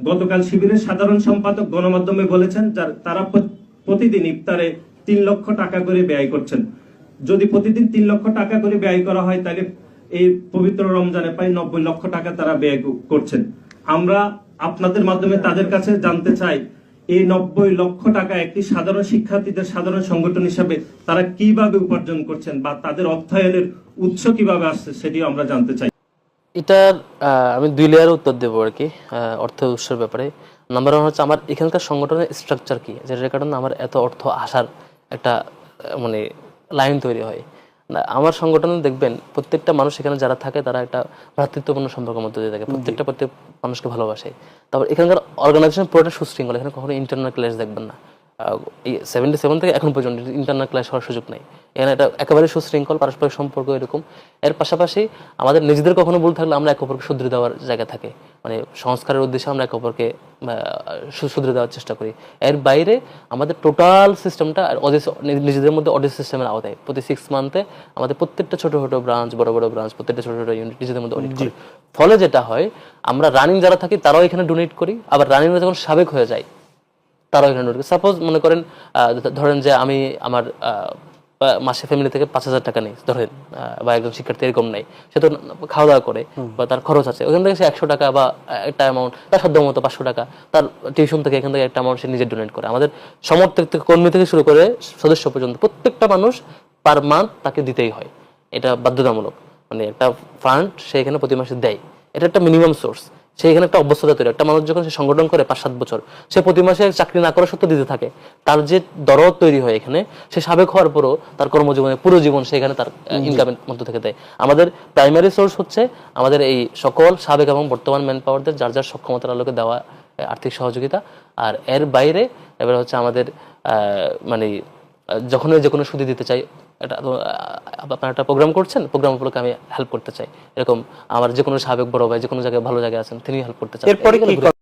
গতকাল শিবিরের সাধারণ সম্পাদক গণমাধ্যমে বলেছেন, যার তারা প্রতিদিন ইফতারে তিন লক্ষ টাকা করে ব্যয় করছেন। যদি প্রতিদিন তিন লক্ষ টাকা করে ব্যয় করা হয়, তাহলে এই পবিত্র রমজানে প্রায় নব্বই লক্ষ টাকা তারা ব্যয় করছেন। আমরা আপনাদের মাধ্যমে তাদের কাছে জানতে চাই, এই নব্বই লক্ষ টাকা একটি সাধারণ শিক্ষার্থীদের সাধারণ সংগঠন হিসাবে তারা কীভাবে উপার্জন করছেন বা তাদের অর্থায়নের উৎস কীভাবে আসছে, সেটিও আমরা জানতে চাই। এটার আমি দুই লেয়ারে উত্তর দেবো আর কি অর্থ উৎসের ব্যাপারে। নাম্বার ওয়ান হচ্ছে আমার এখানকার সংগঠনের স্ট্রাকচার কি যেটার কারণে আমার এত অর্থ আসার একটা মানে লাইন তৈরি হয়। না, আমার সংগঠনে দেখবেন প্রত্যেকটা মানুষ এখানে যারা থাকে তারা একটা ভ্রাতৃত্বপূর্ণ সম্পর্কের মধ্যে দিয়ে থাকে। প্রত্যেকটা প্রত্যেক মানুষকে ভালোবাসে। তারপর এখানকার অর্গানাইজেশন পুরোটা সুশৃঙ্খল এখানে কখনো ইন্টারনাল ক্লাস দেখবেন না। এই সেভেন্টি সেভেন থেকে এখন পর্যন্ত ইন্টারনাল ক্লাস হওয়ার সুযোগ নেই। এখানে এটা একেবারে সুশৃঙ্খল পারস্পরিক সম্পর্ক এরকম। এর পাশাপাশি আমাদের নিজেদের কখনো ভুল থাকলে আমরা একে অপরকে শুধরে দেওয়ার জায়গা থাকে। মানে সংস্কারের উদ্দেশ্যে আমরা একে অপরকে শুধরে দেওয়ার চেষ্টা করি। এর বাইরে আমাদের টোটাল সিস্টেমটা নিজেদের মধ্যে অডিট সিস্টেমের আওতায়। প্রতি সিক্স মান্থে আমাদের প্রত্যেকটা ছোট ছোট ব্রাঞ্চ বড় বড় ব্রাঞ্চ প্রত্যেকটা ছোটো ছোটো ইউনিট নিজেদের মধ্যে অডিট করি। ফলে যেটা হয় আমরা রানিং যারা থাকি তারাও এখানে ডোনেট করি। আবার রানিংরা যখন সাবেক হয়ে যায় তারাও এখানে ঢুকে। সাপোজ মনে করেন ধরেন যে আমি আমার মাসে ফ্যামিলি থেকে পাঁচ হাজার টাকা নেই ধরেন বা একজন শিক্ষার্থী এরকম নেই সে তো খাওয়া দাওয়া করে বা তার খরচ আছে ওখান থেকে সে একশো টাকা বা একটা অ্যামাউন্ট তার সাধ্য মতো পাঁচশো টাকা তার টিউশন থেকে এখান থেকে একটা অ্যামাউন্ট সে নিজে ডোনেট করে। আমাদের সমর্থক থেকে কর্মী থেকে শুরু করে সদস্য পর্যন্ত প্রত্যেকটা মানুষ পার মান্থ তাকে দিতেই হয়। এটা বাধ্যতামূলক। মানে একটা ফান্ড সে এখানে প্রতি মাসে দেয়। এটা একটা মিনিমাম সোর্স সে এখানে একটা অভ্যস্ততা তৈরি একটা মানুষ যখন সে সংগঠন করে পাঁচ সাত বছর সে প্রতি মাসে চাকরি না করা সত্ত্বেও দিতে থাকে। তার যে দরদ তৈরি হয় এখানে সে সাবেক হওয়ার পরও তার কর্মজীবনে পুরো জীবন সে এখানে তার ইনকামের মধ্যে থেকে দেয়। আমাদের প্রাইমারি সোর্স হচ্ছে আমাদের এই সকল সাবেক এবং বর্তমান ম্যান পাওয়ারদের যার যার সক্ষমতার আলোকে দেওয়া আর্থিক সহযোগিতা। আর এর বাইরে এবার হচ্ছে আমাদের আহ, মানে যখনই যখন যে কোনো সুদি দিতে চাই এটা আপনার একটা প্রোগ্রাম করছেন প্রোগ্রাম উপলক্ষে আমি হেল্প করতে চাই। এরকম আমার যে কোনো সাবেক বড় ভাই যে কোনো জায়গায় ভালো জায়গায় আছেন তিনি হেল্প করতে চান।